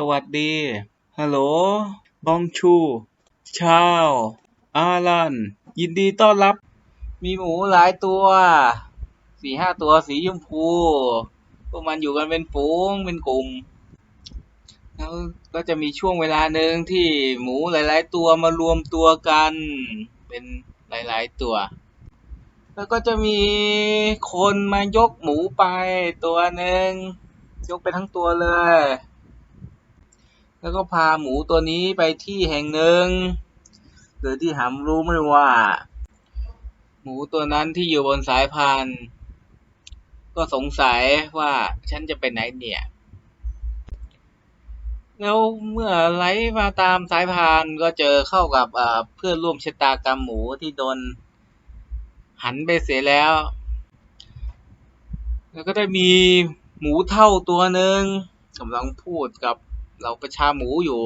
สวัสดี ฮัลโหล บองชู ชาว อารัน ยินดีต้อนรับ มีหมูหลายตัว สี่ห้าตัวสีชมพู พวกมันอยู่กันเป็นฝูง เป็นกลุ่ม แล้วก็จะมีช่วงเวลาหนึ่งที่หมูหลาย ๆ ตัวมารวมตัวกัน เป็นหลาย ๆ ตัว แล้วก็จะมีคนมายกหมูไปตัวหนึ่งยกไปทั้งตัวเลย แล้วก็พาหมูตัวนี้ไปที่แห่งหนึ่งโดยที่หำรู้ไม่ว่า หมูตัวนั้นที่อยู่บนสายพานก็สงสัยว่าฉันจะไปไหนเนี่ย แล้วเมื่อไหลมาตามสายพานก็เจอเข้ากับเอ่อเพื่อนร่วมชะตากรรมหมูที่โดนหันไปเสียแล้ว แล้วก็ได้มีหมูเท่าตัวหนึ่งกำลังพูดกับ เราประชาหมูอยู่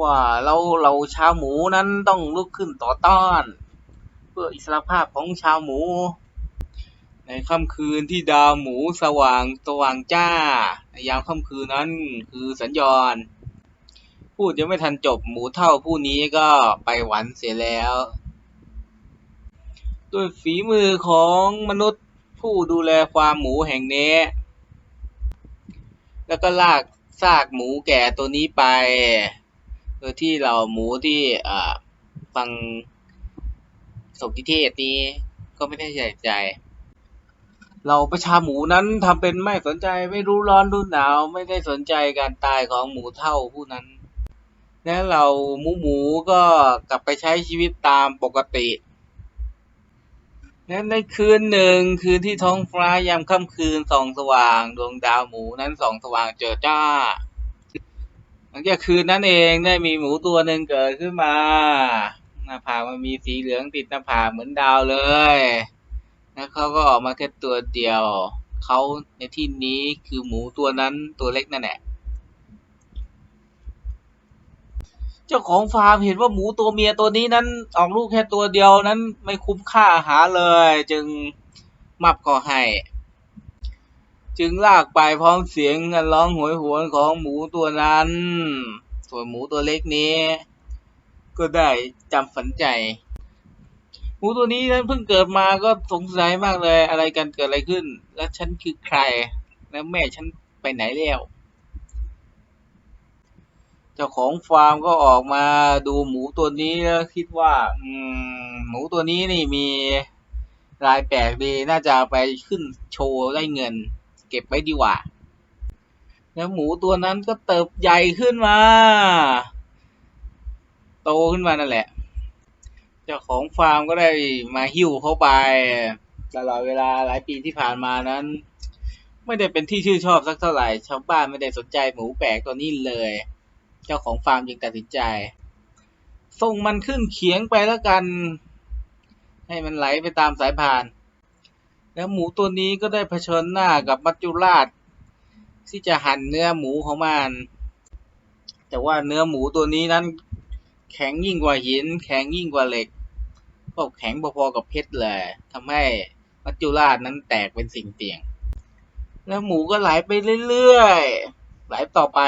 ว่าเราเราชาวหมูนั้นต้องลุกขึ้นต่อต้าน เพื่ออิสรภาพของชาวหมู ในค่ำคืนที่ดาวหมูสว่างสว่างจ้าในยามค่ำคืนนั้นคือสัญญาณพูดยังไม่ทันจบหมูเท่าผู้นี้ก็ไปหวันเสียแล้วด้วยฝีมือของมนุษย์ผู้ดูแลฟามหมูแห่งนี้ แล้วก็ลาก ซากหมูแก่ตัวนี้ไป โดยที่เราหมูที่อ่าฟังสมทิเทศนี้ก็ไม่ได้ใส่ใจ เราประชาหมูนั้นทำเป็นไม่สนใจไม่รู้ร้อนรู้หนาวไม่ได้สนใจการตายของหมูเท่าผู้นั้น และเราหมูหมูก็กลับไปใช้ชีวิตตามปกติ และในคืนหนึ่งคืนที่ท้องฟ้ายามค่ำคืนส่องสว่าง ดวงดาวหมูนั้นส่องสว่างเจิดจ้า หลังจากคืนนั้นเองได้มีหมูตัวหนึ่งเกิดขึ้นมาหน้าผากมันมีสีเหลืองติดหน้าผากเหมือนดาวเลย แล้วเขาก็ออกมาแค่ตัวเดียว เขาในที่นี้คือหมูตัวนั้นตัวเล็กนั่นแหละ เจ้าของฟาร์มเห็นว่าหมูตัวเมียตัวนี้นั้นออกลูกแค่ตัวเดียวนั้นไม่คุ้มค่าอาหารเลย จึงมับก็ให้ จึงลากไปพร้อมเสียงกันร้องโหยหวนของหมูตัวนั้น ส่วนหมูตัวเล็กนี้ ก็ได้จำฝันใจ หมูตัวนี้นั้นเพิ่งเกิดมาก็สงสัยมากเลยอะไรกันเกิดอะไรขึ้น และฉันคือใคร แล้วแม่ฉันไปไหนแล้ว เจ้าของฟาร์มก็ออกมาดูหมูตัวนี้แล้วคิดว่า อืม หมูตัวนี้นี่มีรายแปลกดีน่าจะไปขึ้นโชว์ได้เงิน เก็บไว้ดีกว่า แล้วหมูตัวนั้นก็เติบใหญ่ขึ้นมา โตขึ้นมานั่นแหละเจ้าของฟาร์มก็ได้มาหิ้วเข้าไปตลอดเวลาหลายปีที่ผ่านมานั้น ไม่ได้เป็นที่ชื่นชอบสักเท่าไหร่ชาวบ้านไม่ได้สนใจหมูแปลกตัวนี้เลย เจ้าของฟาร์มจึงตัดสินใจ ส่งมันขึ้นเขียงไปแล้วกัน ให้มันไหลไปตามสายพาน แล้วหมูตัวนี้ก็ได้เผชิญหน้ากับมัจจุราช ที่จะหั่นเนื้อหมูของมัน แต่ว่าเนื้อหมูตัวนี้นั้น แข็งยิ่งกว่าหิน แข็งยิ่งกว่าเหล็ก ก็แข็งพอๆกับเพชรเลยทำให้มัจจุราชนั้นแตกเป็นสิ่งเตียง แล้วหมูก็ไหลไปเรื่อยๆ ไหลต่อไป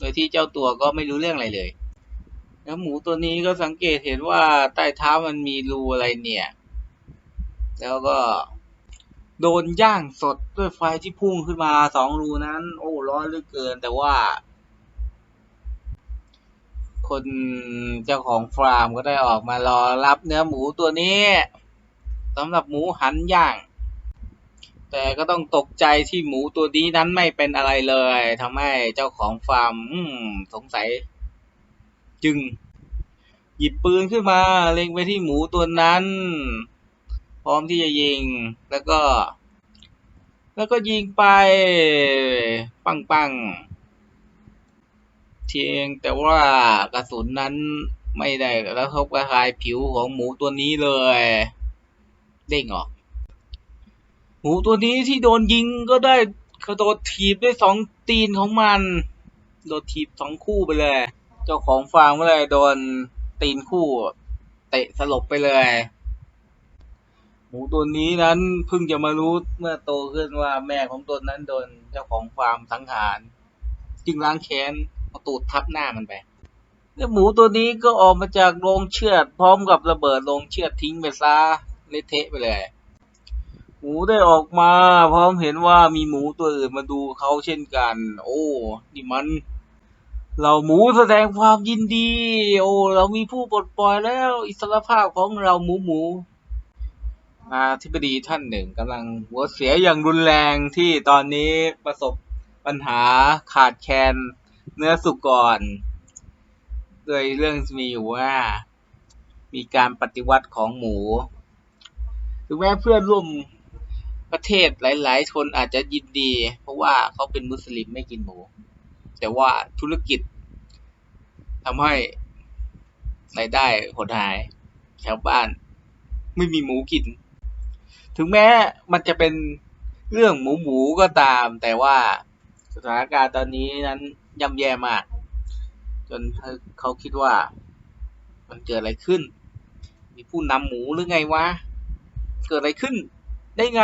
โดยที่เจ้าตัวก็ไม่รู้เรื่องอะไรเลย แล้วหมูตัวนี้ก็สังเกตเห็นว่าใต้เท้ามันมีรูอะไรเนี่ย แล้วก็โดนย่างสดด้วยไฟที่พุ่งขึ้นมาสองรูนั้น โอ้ร้อนเหลือเกิน แต่ว่า คนเจ้าของฟาร์มก็ได้ออกมารอรับเนื้อหมูตัวนี้สำหรับหมูหันย่าง แต่ก็ต้องตกใจที่หมูตัวนี้นั้นไม่เป็นอะไรเลยทำให้เจ้าของฟาร์มสงสัย จึง หยิบปืนขึ้นมา เล็งไปที่หมูตัวนั้น พร้อมที่จะยิง แล้วก็ แล้วก็ยิงไป ปังปังๆเพียงแต่ว่ากระสุนนั้นไม่ได้กระทบกระทายผิวของหมูตัวนี้เลย เด้งออก หมูตัวนี้ที่โดนยิงก็ได้กระโดดถีบด้วยสองตีนของมัน โดนถีบสองคู่ไปเลย เจ้าของฟาร์มก็เลยโดนตีนคู่ เตะสลบไปเลย หมูตัวนี้นั้นเพิ่งจะมารู้เมื่อโตขึ้นว่าแม่ของตนนั้นโดนเจ้าของฟาร์มสังหาร จึงล้างแค้นเอาตูดทับหน้ามันไปแล้วหมูตัวนี้ก็ออกมาจากโรงเชือดพร้อมกับระเบิดโรงเชือดทิ้งไปซะเละเทะไปเลย หมูได้ออกมาพร้อมเห็นว่ามีหมูตัวอื่นมาดูเขาเช่นกัน โอ้นี่มัน เราหมูแสดงความยินดี โอ้เรามีผู้ปลดปล่อยแล้ว อิสรภาพของเราหมูหมูอาธิบดีท่านหนึ่งกำลังหัวเสียอย่างรุนแรงที่ตอนนี้ประสบปัญหาขาดแคลนเนื้อสุกรโดยเรื่องมีอยู่ว่า มีการปฏิวัติของหมูถึงแม้เพื่อนร่วม ประเทศหลาย ๆ คนอาจจะยินดี เพราะว่าเขาเป็นมุสลิมไม่กินหมู แต่ว่าธุรกิจทำให้รายได้หดหายชาวบ้านไม่มีหมูกิน ถึงแม้มันจะเป็นเรื่องหมูหมูก็ตาม แต่ว่าสถานการณ์ตอนนี้นั้นย่ำแย่มาก จนเขาคิดว่ามันเกิดอะไรขึ้น มีผู้นำหมูหรือไงวะ เกิดอะไรขึ้น ได้ไง